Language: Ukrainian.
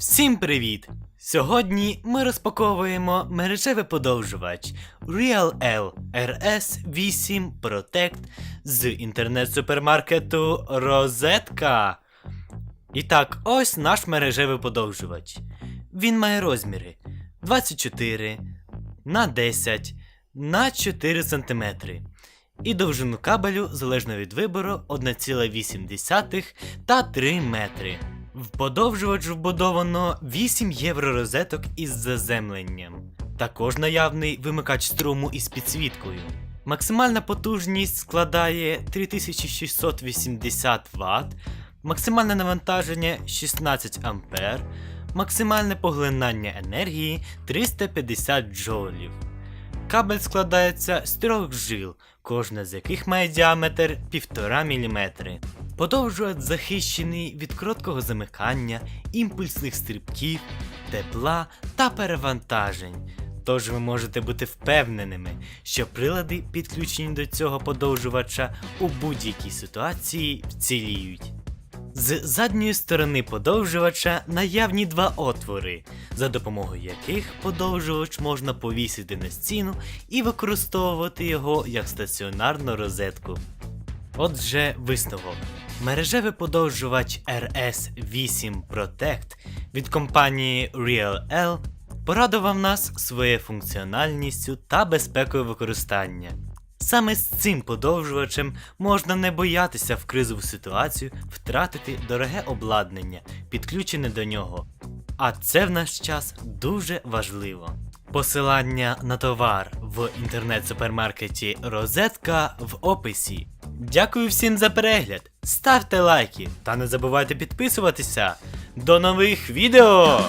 Всім привіт! Сьогодні ми розпаковуємо мережевий подовжувач Real L RS8 Protect з інтернет-супермаркету Розетка. І так, ось наш мережевий подовжувач. Він має розміри 24 на 10 на 4 см. І довжину кабелю залежно від вибору 1,8 та 3 метри. В подовжувач вбудовано 8 євророзеток із заземленням. Також наявний вимикач струму із підсвіткою. Максимальна потужність складає 3680 Вт, максимальне навантаження 16 А, максимальне поглинання енергії 350 джоулів. Кабель складається з трьох жил, кожна з яких має діаметр 1,5 мм. Подовжувач захищений від короткого замикання, імпульсних стрибків, тепла та перевантажень. Тож ви можете бути впевненими, що прилади, підключені до цього подовжувача, у будь-якій ситуації вціліють. З задньої сторони подовжувача наявні два отвори, за допомогою яких подовжувач можна повісити на стіну і використовувати його як стаціонарну розетку. Отже, висновок. Мережевий подовжувач RS8 Protect від компанії RealL порадував нас своєю функціональністю та безпекою використання. Саме з цим подовжувачем можна не боятися в кризову ситуацію втратити дороге обладнання, підключене до нього. А це в наш час дуже важливо. Посилання на товар в інтернет-супермаркеті Розетка в описі. Дякую всім за перегляд. Ставте лайки та не забувайте підписуватися. До нових відео!